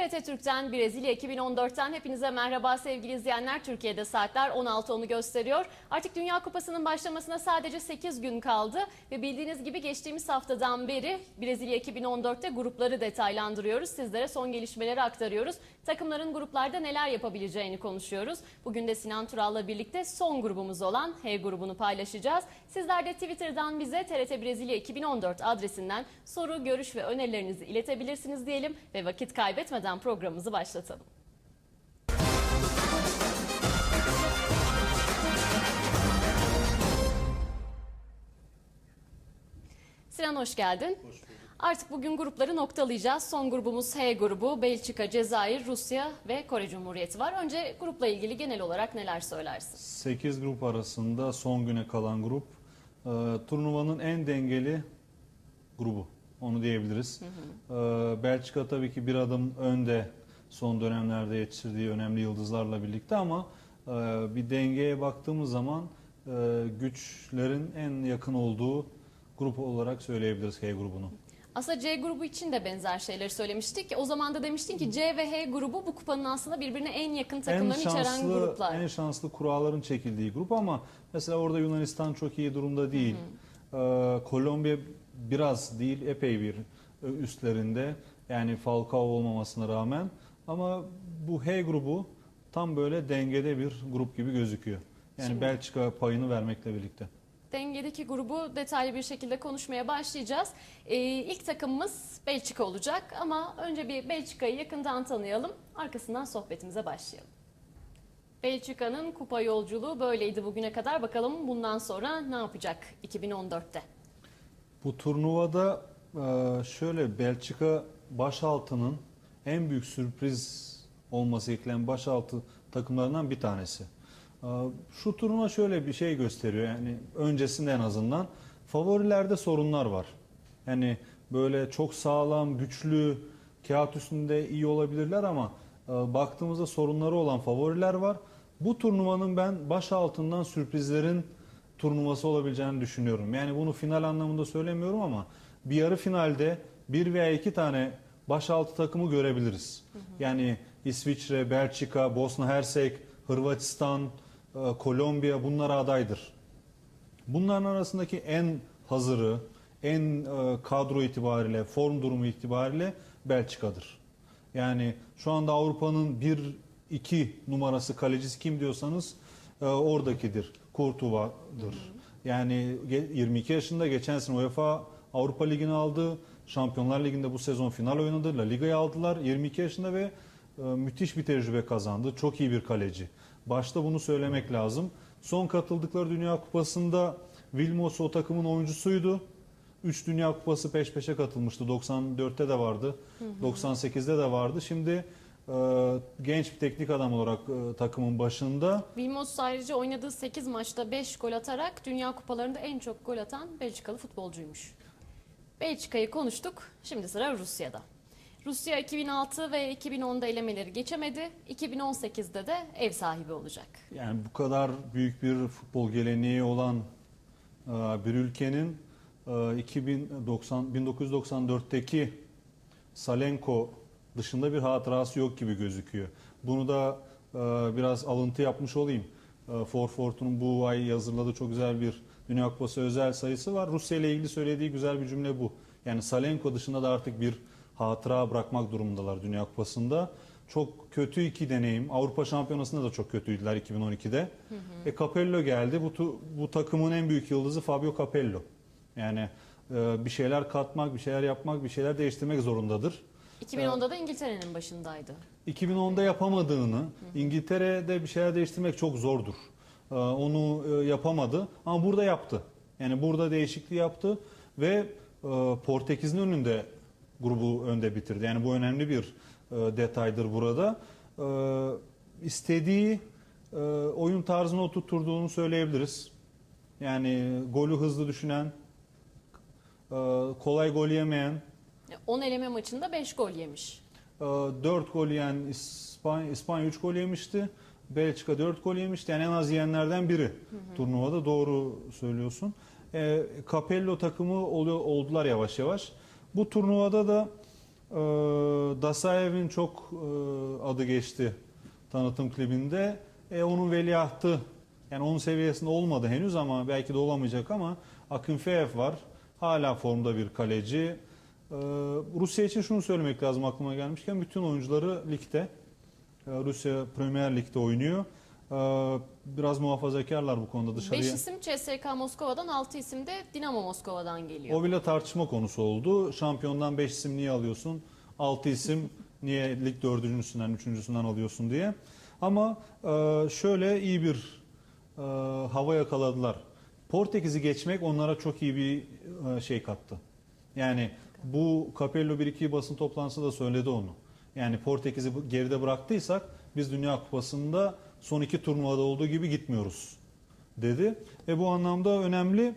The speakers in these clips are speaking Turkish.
TRT Türk'ten Brezilya 2014'ten hepinize merhaba sevgili izleyenler. Türkiye'de saatler 16.10'u gösteriyor. Artık Dünya Kupası'nın başlamasına sadece 8 gün kaldı ve bildiğiniz gibi geçtiğimiz haftadan beri Brezilya 2014'te grupları detaylandırıyoruz. Sizlere son gelişmeleri aktarıyoruz. Takımların gruplarda neler yapabileceğini konuşuyoruz. Bugün de Sinan Tural'la birlikte son grubumuz olan H grubunu paylaşacağız. Sizler de Twitter'dan bize TRT Brezilya 2014 adresinden soru, görüş ve önerilerinizi iletebilirsiniz diyelim ve vakit kaybetmeden programımızı başlatalım. Sinan hoş geldin. Artık bugün grupları noktalayacağız. Son grubumuz H grubu. Belçika, Cezayir, Rusya ve Kore Cumhuriyeti var. Önce grupla ilgili genel olarak neler söylersin? 8 grup arasında son güne kalan grup e, turnuvanın en dengeli grubu. Onu diyebiliriz. E, Belçika tabii ki bir adım önde son dönemlerde yetiştirdiği önemli yıldızlarla birlikte ama e, bir dengeye baktığımız zaman e, güçlerin en yakın olduğu grup olarak söyleyebiliriz H grubunu. Aslında C grubu için de benzer şeyleri söylemiştik. O zaman da demiştin ki C ve H grubu bu kupanın aslında birbirine en yakın takımların içeren gruplar. En şanslı kuralların çekildiği grup ama mesela orada Yunanistan çok iyi durumda değil. Ee, Kolombiya biraz değil epey bir üstlerinde. Yani Falcao olmamasına rağmen. Ama bu H grubu tam böyle dengede bir grup gibi gözüküyor. Yani Şimdi- Belçika payını vermekle birlikte. Dengedeki grubu detaylı bir şekilde konuşmaya başlayacağız. Ee, ilk takımımız Belçika olacak ama önce bir Belçika'yı yakından tanıyalım. Arkasından sohbetimize başlayalım. Belçika'nın kupa yolculuğu böyleydi bugüne kadar. Bakalım bundan sonra ne yapacak 2014'te? Bu turnuvada e, şöyle Belçika başaltının en büyük sürpriz olması beklenen başaltı takımlarından bir tanesi. E, Şu turnuva şöyle bir şey gösteriyor yani öncesinde en azından favorilerde sorunlar var. Yani böyle çok sağlam, güçlü, kağıt üstünde iyi olabilirler ama e, baktığımızda sorunları olan favoriler var. Bu turnuvanın ben baş altından sürprizlerin turnuvası olabileceğini düşünüyorum. Yani bunu final anlamında söylemiyorum ama bir yarı finalde bir veya iki tane başaltı takımı görebiliriz. Yani İsviçre, Belçika, Bosna Hersek, Hırvatistan, e, Kolombiya bunlar adaydır. Bunların arasındaki en hazırı, en e, kadro itibariyle, form durumu itibariyle Belçika'dır. Yani şu anda Avrupa'nın 1-2 numarası kalecisi kim diyorsanız Courtois'dır. Yani ge- 22 yaşında geçen sene UEFA Avrupa Ligi'ni aldı. Şampiyonlar Ligi'nde bu sezon final oynadı. La Liga'yı aldılar. 22 yaşında ve e, müthiş bir tecrübe kazandı. Çok iyi bir kaleci. Başta bunu söylemek lazım. Son katıldıkları Dünya Kupası'nda Vilmos o takımın oyuncusuydu. 3 Dünya Kupası peş peşe katılmıştı. 94'te de vardı. 98'de de vardı. Şimdi e, genç bir teknik adam olarak e, takımın başında. Vilmos ayrıca oynadığı 8 maçta 5 gol atarak Dünya Kupalarında en çok gol atan Belçikalı futbolcuymuş. Belçika'yı konuştuk. Şimdi sıra Rusya'da. Rusya 2006 ve 2010'da elemeleri geçemedi. 2018'de de ev sahibi olacak. Yani bu kadar büyük bir futbol geleneği olan e, bir ülkenin e, 2090 1994'teki Salenko dışında bir hatırası yok gibi gözüküyor. Bunu da e, biraz alıntı yapmış olayım. E, Forfort'un bu ay hazırladığı çok güzel bir Dünya Kupası özel sayısı var. Rusya ile ilgili söylediği güzel bir cümle bu. Yani Salenko dışında da artık bir hatıra bırakmak durumundalar Dünya Kupası'nda. Çok kötü iki deneyim. Avrupa Şampiyonası'nda da çok kötüydüler 2012'de. E Capello geldi. Bu, bu takımın en büyük yıldızı Fabio Capello. Yani e, bir şeyler katmak, bir şeyler yapmak, bir şeyler değiştirmek zorundadır. 2010'da da İngiltere'nin başındaydı. 2010'da yapamadığını, İngiltere'de bir şeyler değiştirmek çok zordur. Ee, Onu e, yapamadı ama burada yaptı. Yani burada değişikliği yaptı ve e, Portekiz'in önünde grubu önde bitirdi. Yani bu önemli bir e, detaydır burada. İstediği e, oyun tarzını oturtturduğunu söyleyebiliriz. Yani golü hızlı düşünen, e, kolay gol yemeyen, 10 eleme maçında 5 gol yemiş. 4 Ee, gol yiyen İspanya, İspanya 3 gol yemişti. Belçika 4 gol yemişti. Yani en az yiyenlerden biri turnuvada doğru söylüyorsun. E, Capello takımı oluyor, oldular yavaş yavaş. Bu turnuvada da Ee, Dasayev'in çok e, adı geçti tanıtım klibinde. E, onun veliahtı yani onun seviyesinde olmadı henüz ama belki de olamayacak ama Akınfeyev var. Hala formda bir kaleci. Ee, Rusya için şunu söylemek lazım aklıma gelmişken bütün oyuncuları ligde. Ee, Rusya Premier Lig'de oynuyor. Ee, Biraz muhafazakarlar bu konuda 5 dışarıya. isim CSK Moskova'dan, 6 isim de Dinamo Moskova'dan geliyor. O bile tartışma konusu oldu. Şampiyondan 5 isim niye alıyorsun? 6 isim niye lig dördüncüsünden, üçüncüsünden alıyorsun diye. Ama e, şöyle iyi bir e, hava yakaladılar. Portekiz'i geçmek onlara çok iyi bir e, şey kattı. Yani bu Capello 1-2 basın toplantısı da söyledi onu. Yani Portekiz'i geride bıraktıysak biz Dünya Kupası'nda son iki turnuvada olduğu gibi gitmiyoruz dedi. Ve bu anlamda önemli. E,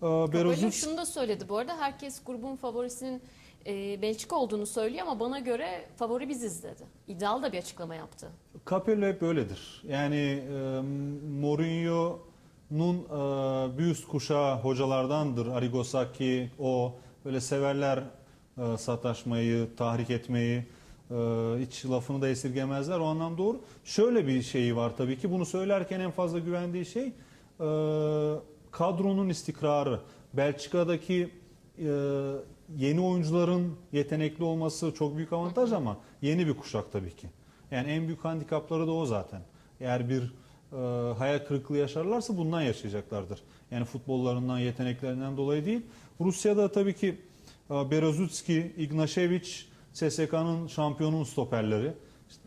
Capello Berozic- şunu da söyledi bu arada. Herkes grubun favorisinin e, Belçika olduğunu söylüyor ama bana göre favori biziz dedi. İddialı da bir açıklama yaptı. Capello hep böyledir. Yani e, Mourinho'nun e, bir üst kuşağı hocalardandır. Arrigo Sacchi, o böyle severler e, sataşmayı, tahrik etmeyi. E, hiç lafını da esirgemezler. O anlamda doğru. Şöyle bir şeyi var tabii ki. Bunu söylerken en fazla güvendiği şey e, kadronun istikrarı. Belçika'daki e, yeni oyuncuların yetenekli olması çok büyük avantaj ama yeni bir kuşak tabii ki. Yani en büyük handikapları da o zaten. Eğer bir e, hayal kırıklığı yaşarlarsa bundan yaşayacaklardır. Yani futbollarından, yeteneklerinden dolayı değil. Rusya'da tabii ki e, Berezutski, Ignashevich, SSK'nın şampiyonun stoperleri.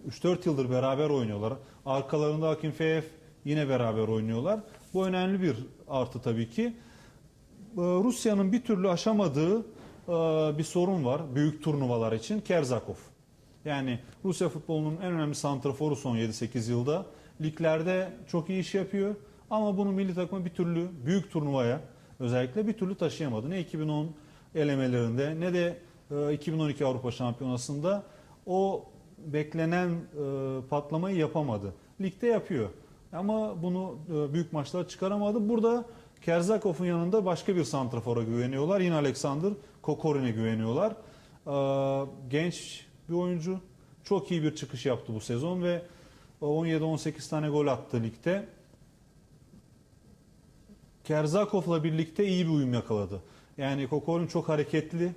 İşte 3-4 yıldır beraber oynuyorlar. Arkalarında Akinfeyev yine beraber oynuyorlar. Bu önemli bir artı tabii ki. Ee, Rusya'nın bir türlü aşamadığı e, bir sorun var büyük turnuvalar için Kerzakov. Yani Rusya futbolunun en önemli santraforu son 7-8 yılda. Liglerde çok iyi iş yapıyor ama bunu milli takıma bir türlü büyük turnuvaya özellikle bir türlü taşıyamadı. Ne 2010 elemelerinde ne de e, 2012 Avrupa Şampiyonası'nda o beklenen e, patlamayı yapamadı. Ligde yapıyor ama bunu e, büyük maçlara çıkaramadı. Burada Kerzakov'un yanında başka bir santrafora güveniyorlar. Yine Alexander Kokorin'e güveniyorlar. Genç bir oyuncu. Çok iyi bir çıkış yaptı bu sezon ve 17-18 tane gol attı ligde. Kerzakov'la birlikte iyi bir uyum yakaladı. Yani Kokorin çok hareketli,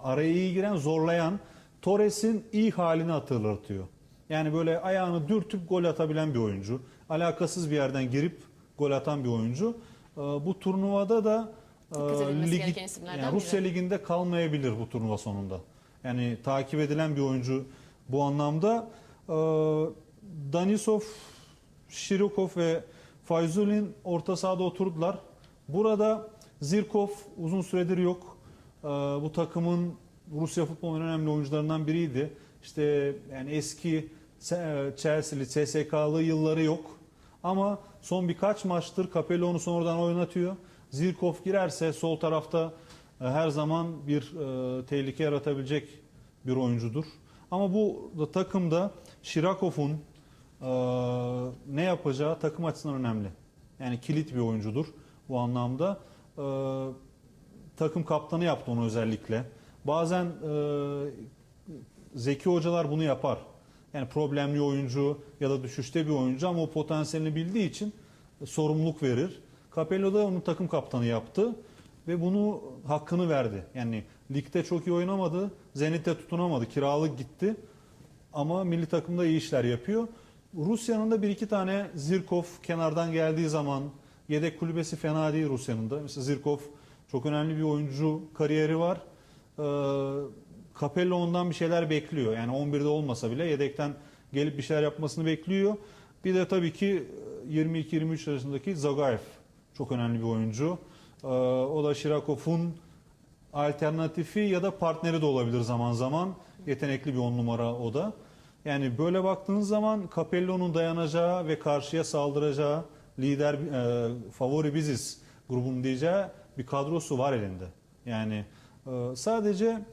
araya iyi giren, zorlayan, Torres'in iyi halini hatırlatıyor. Yani böyle ayağını dürtüp gol atabilen bir oyuncu. Alakasız bir yerden girip gol atan bir oyuncu. Ee, Bu turnuvada da e, ligi- yani Rusya biri. liginde kalmayabilir bu turnuva sonunda. Yani takip edilen bir oyuncu bu anlamda. Danisov, Shirokov ve Fayzulin orta sahada oturdular. Burada Zirkov uzun süredir yok. Ee, bu takımın Rusya futbolunun önemli oyuncularından biriydi. İşte yani eski Se- Chelsea'li, CSK'lı yılları yok. Ama son birkaç maçtır Capello onu sonradan oynatıyor. Zirkov girerse sol tarafta e, her zaman bir e, tehlike yaratabilecek bir oyuncudur. Ama bu da takımda Şirakov'un e, ne yapacağı takım açısından önemli. Yani kilit bir oyuncudur bu anlamda. E, takım kaptanı yaptı onu özellikle. Bazen e, zeki hocalar bunu yapar. Yani problemli oyuncu ya da düşüşte bir oyuncu ama o potansiyelini bildiği için sorumluluk verir. Capello da onu takım kaptanı yaptı ve bunu hakkını verdi. Yani ligde çok iyi oynamadı, Zenit'te tutunamadı, kiralık gitti ama milli takımda iyi işler yapıyor. Rusya'nın da bir iki tane Zirkov kenardan geldiği zaman yedek kulübesi fena değil Rusya'nın da. Mesela Zirkov çok önemli bir oyuncu kariyeri var. Ee, ondan bir şeyler bekliyor. Yani 11'de olmasa bile yedekten gelip bir şeyler yapmasını bekliyor. Bir de tabii ki 22-23 yaşındaki Zagaev çok önemli bir oyuncu. Ee, o da Şirakov'un alternatifi ya da partneri de olabilir zaman zaman. Yetenekli bir on numara o da. Yani böyle baktığınız zaman Capello'nun dayanacağı ve karşıya saldıracağı lider e, favori biziz grubun diyeceği bir kadrosu var elinde. Yani e, sadece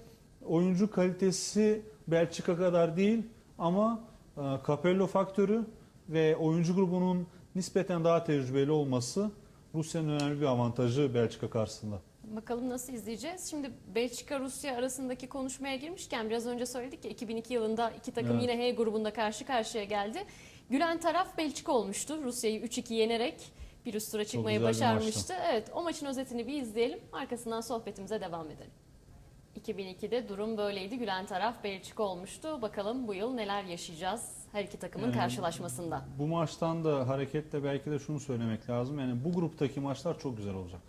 oyuncu kalitesi Belçika kadar değil ama e, Capello faktörü ve oyuncu grubunun nispeten daha tecrübeli olması Rusya'nın önemli bir avantajı Belçika karşısında. Bakalım nasıl izleyeceğiz. Şimdi Belçika Rusya arasındaki konuşmaya girmişken biraz önce söyledik ya 2002 yılında iki takım Evet. yine H grubunda karşı karşıya geldi. Gülen taraf Belçika olmuştu. Rusya'yı 3-2 yenerek bir üst tura çıkmayı başarmıştı. Evet o maçın özetini bir izleyelim. Arkasından sohbetimize devam edelim. 2002'de durum böyleydi. Gülen taraf Belçika olmuştu. Bakalım bu yıl neler yaşayacağız her iki takımın Yani karşılaşmasında. Bu maçtan da hareketle belki de şunu söylemek lazım. Yani bu gruptaki maçlar çok güzel olacak.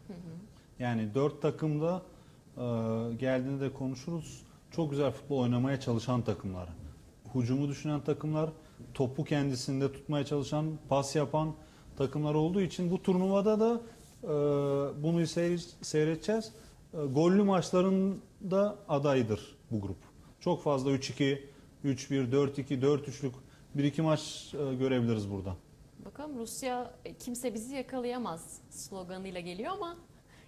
Yani dört takımda e, geldiğinde de konuşuruz. Çok güzel futbol oynamaya çalışan takımlar. Hücumu düşünen takımlar, topu kendisinde tutmaya çalışan, pas yapan takımlar olduğu için bu turnuvada da e, bunu seyre- seyredeceğiz. E, gollü maçların da adayıdır bu grup. Çok fazla 3-2, 3-1, 4-2, 4-3'lük bir iki maç e, görebiliriz burada. Bakalım Rusya e, kimse bizi yakalayamaz sloganıyla geliyor ama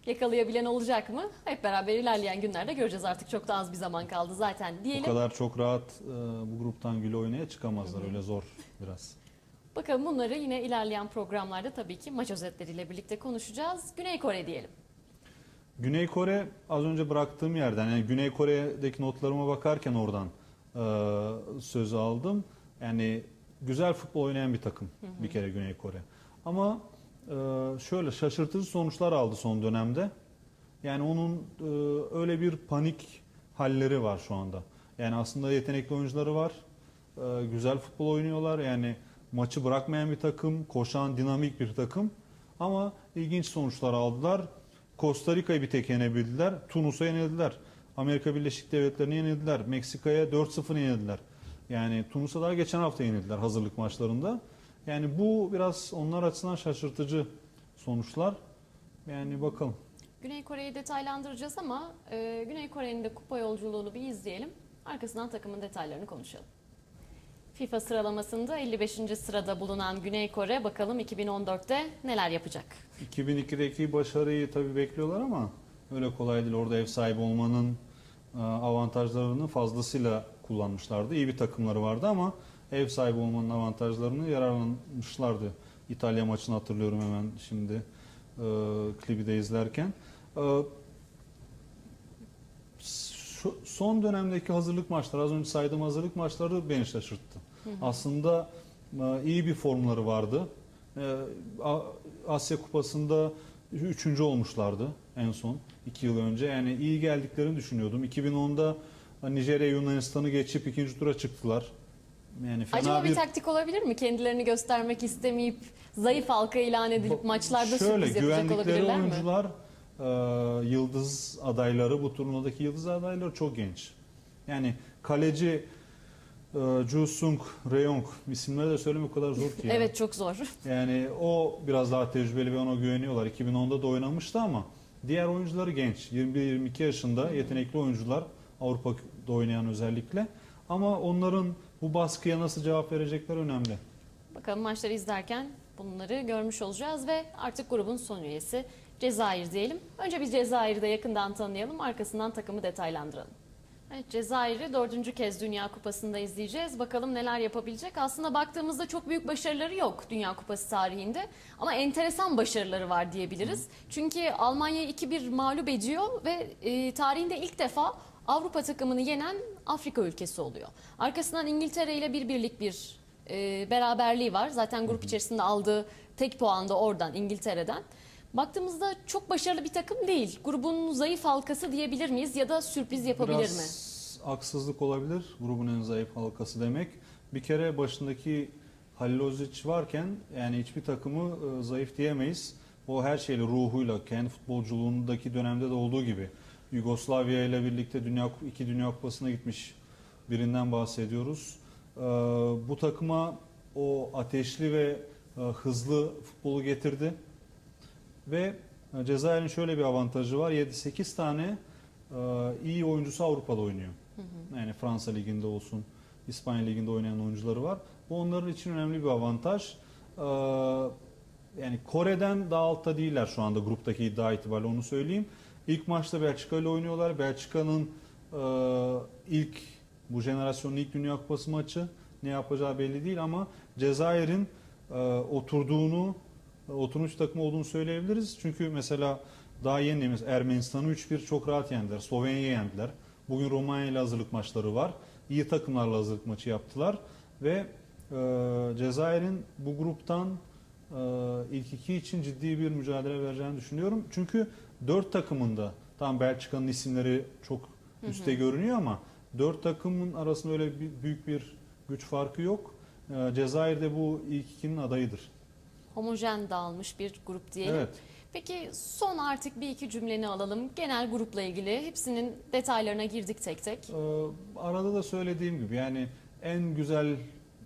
yakalayabilen olacak mı? Hep beraber ilerleyen günlerde göreceğiz artık çok da az bir zaman kaldı zaten Bu diyelim. kadar çok rahat e, bu gruptan güle oynaya çıkamazlar. Öyle zor biraz. Bakalım bunları yine ilerleyen programlarda tabii ki maç özetleriyle birlikte konuşacağız. Güney Kore diyelim. Güney Kore az önce bıraktığım yerden yani Güney Kore'deki notlarıma bakarken oradan e, sözü aldım. Yani güzel futbol oynayan bir takım bir kere Güney Kore. Ama şöyle şaşırtıcı sonuçlar aldı son dönemde. Yani onun e, öyle bir panik halleri var şu anda. Yani aslında yetenekli oyuncuları var. E, güzel futbol oynuyorlar. Yani maçı bırakmayan bir takım, koşan dinamik bir takım. Ama ilginç sonuçlar aldılar. Costa Rica'yı bir tek yenebildiler. Tunus'a yenildiler. Amerika Birleşik Devletleri'ne yenildiler. Meksika'ya 4-0 yenildiler. Yani Tunus'a daha geçen hafta yenildiler hazırlık maçlarında. Yani bu biraz onlar açısından şaşırtıcı sonuçlar. Yani bakalım. Güney Kore'yi detaylandıracağız ama e, Güney Kore'nin de kupa yolculuğunu bir izleyelim. Arkasından takımın detaylarını konuşalım. FIFA sıralamasında 55. sırada bulunan Güney Kore bakalım 2014'te neler yapacak? 2002'deki başarıyı tabii bekliyorlar ama öyle kolay değil. Orada ev sahibi olmanın e, avantajlarını fazlasıyla kullanmışlardı. İyi bir takımları vardı ama ev sahibi olmanın avantajlarını yararlanmışlardı. İtalya maçını hatırlıyorum hemen şimdi e, klibi de izlerken. E, şu, son dönemdeki hazırlık maçları, az önce saydığım hazırlık maçları beni şaşırttı. Aslında e, iyi bir formları vardı. E, Asya Kupası'nda üçüncü olmuşlardı en son iki yıl önce. Yani iyi geldiklerini düşünüyordum. 2010'da Nijerya Yunanistan'ı geçip ikinci tura çıktılar. Yani fena Acaba bir, bir taktik olabilir mi? Kendilerini göstermek istemeyip zayıf halka ilan edilip maçlarda Şöyle sürpriz yapacak güvendikleri olabilirler mi? oyuncular e, yıldız adayları bu turnuvadaki yıldız adayları çok genç. Yani kaleci e, Ju Sung Reyong isimleri de söylemek o kadar zor ki. ya. Evet çok zor. Yani o biraz daha tecrübeli ve ona güveniyorlar. 2010'da da oynamıştı ama diğer oyuncuları genç. 21-22 yaşında yetenekli oyuncular Avrupa'da oynayan özellikle. Ama onların bu baskıya nasıl cevap verecekler önemli. Bakalım maçları izlerken bunları görmüş olacağız ve artık grubun son üyesi Cezayir diyelim. Önce biz Cezayir'i de yakından tanıyalım, arkasından takımı detaylandıralım. Evet, Cezayir'i dördüncü kez Dünya Kupası'nda izleyeceğiz. Bakalım neler yapabilecek. Aslında baktığımızda çok büyük başarıları yok Dünya Kupası tarihinde. Ama enteresan başarıları var diyebiliriz. Çünkü Almanya'yı 2-1 mağlup ediyor ve e, tarihinde ilk defa Avrupa takımını yenen Afrika ülkesi oluyor. Arkasından İngiltere ile bir birlik bir e, beraberliği var. Zaten grup içerisinde aldığı tek puan da oradan İngiltere'den. Baktığımızda çok başarılı bir takım değil. Grubun zayıf halkası diyebilir miyiz ya da sürpriz yapabilir Biraz mi? haksızlık olabilir grubun en zayıf halkası demek. Bir kere başındaki Halilozic varken yani hiçbir takımı e, zayıf diyemeyiz. O her şeyle ruhuyla kendi futbolculuğundaki dönemde de olduğu gibi Yugoslavya ile birlikte dünya iki dünya kupasına gitmiş birinden bahsediyoruz. E, bu takıma o ateşli ve e, hızlı futbolu getirdi. Ve e, Cezayir'in şöyle bir avantajı var. 7-8 tane e, iyi oyuncusu Avrupa'da oynuyor. Yani Fransa Ligi'nde olsun, İspanya Ligi'nde oynayan oyuncuları var. Bu onların için önemli bir avantaj. E, yani Kore'den daha altta değiller şu anda gruptaki iddia itibariyle onu söyleyeyim. İlk maçta Belçika ile oynuyorlar. Belçika'nın e, ilk bu jenerasyonun ilk Dünya Kupası maçı ne yapacağı belli değil ama Cezayir'in e, oturduğunu oturmuş takım olduğunu söyleyebiliriz. Çünkü mesela daha yendiğimiz Ermenistan'ı 3-1 çok rahat yendiler. Slovenya'yı yendiler. Bugün Romanya ile hazırlık maçları var. İyi takımlarla hazırlık maçı yaptılar. Ve e, Cezayir'in bu gruptan e, ilk iki için ciddi bir mücadele vereceğini düşünüyorum. Çünkü dört takımında tam Belçika'nın isimleri çok üstte görünüyor ama dört takımın arasında öyle bir, büyük bir güç farkı yok. E, Cezayir de bu ilk ikinin adayıdır. Homojen dağılmış bir grup diyelim. Evet. Peki son artık bir iki cümleni alalım. Genel grupla ilgili hepsinin detaylarına girdik tek tek. Ee, arada da söylediğim gibi yani en güzel,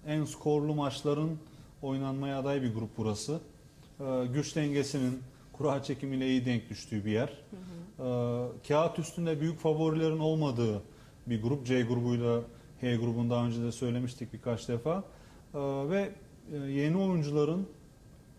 en skorlu maçların oynanmaya aday bir grup burası. Ee, güç dengesinin kura çekimiyle iyi denk düştüğü bir yer. Ee, kağıt üstünde büyük favorilerin olmadığı bir grup. C grubuyla H grubunu daha önce de söylemiştik birkaç defa. Ee, ve e, yeni oyuncuların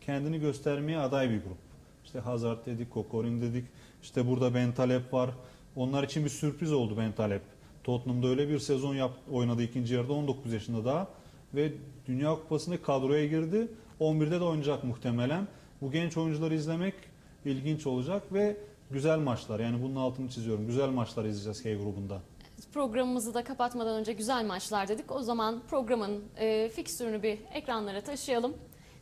kendini göstermeye aday bir grup. İşte Hazard dedik, Kokorin dedik. İşte burada Bentaleb var. Onlar için bir sürpriz oldu Bentaleb. Tottenham'da öyle bir sezon yap, oynadı ikinci yarıda 19 yaşında daha ve Dünya Kupası'nda kadroya girdi. 11'de de oynayacak muhtemelen. Bu genç oyuncuları izlemek ilginç olacak ve güzel maçlar. Yani bunun altını çiziyorum. Güzel maçlar izleyeceğiz K grubunda. Programımızı da kapatmadan önce güzel maçlar dedik. O zaman programın e, fikstürünü bir ekranlara taşıyalım.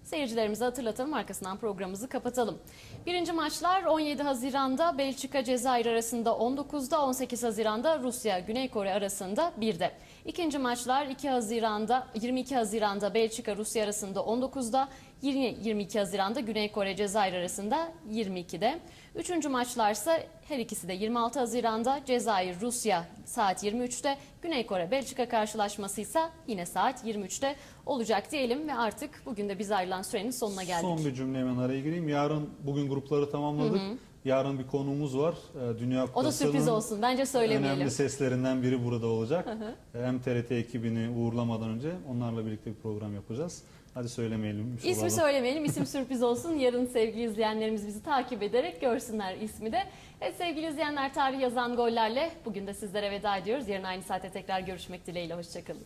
Seyircilerimize hatırlatalım arkasından programımızı kapatalım. Birinci maçlar 17 Haziran'da Belçika Cezayir arasında 19'da 18 Haziran'da Rusya Güney Kore arasında 1'de. İkinci maçlar 2 Haziran'da 22 Haziran'da Belçika Rusya arasında 19'da 20 22 Haziran'da Güney Kore Cezayir arasında 22'de. Üçüncü maçlarsa her ikisi de 26 Haziran'da Cezayir Rusya saat 23'te Güney Kore Belçika karşılaşması ise yine saat 23'te olacak diyelim ve artık bugün de biz ayrılan sürenin sonuna geldik. Son bir cümle hemen araya gireyim. Yarın bugün grupları tamamladık. Yarın bir konuğumuz var. Ee, Dünya O da Kupası'nın sürpriz olsun. Bence söylemeyelim. önemli seslerinden biri burada olacak. Hem TRT ekibini uğurlamadan önce onlarla birlikte bir program yapacağız. Hadi söylemeyelim. İsmi olalım. söylemeyelim, isim sürpriz olsun. Yarın sevgili izleyenlerimiz bizi takip ederek görsünler ismi de. Evet sevgili izleyenler tarih yazan gollerle bugün de sizlere veda ediyoruz. Yarın aynı saatte tekrar görüşmek dileğiyle. Hoşçakalın.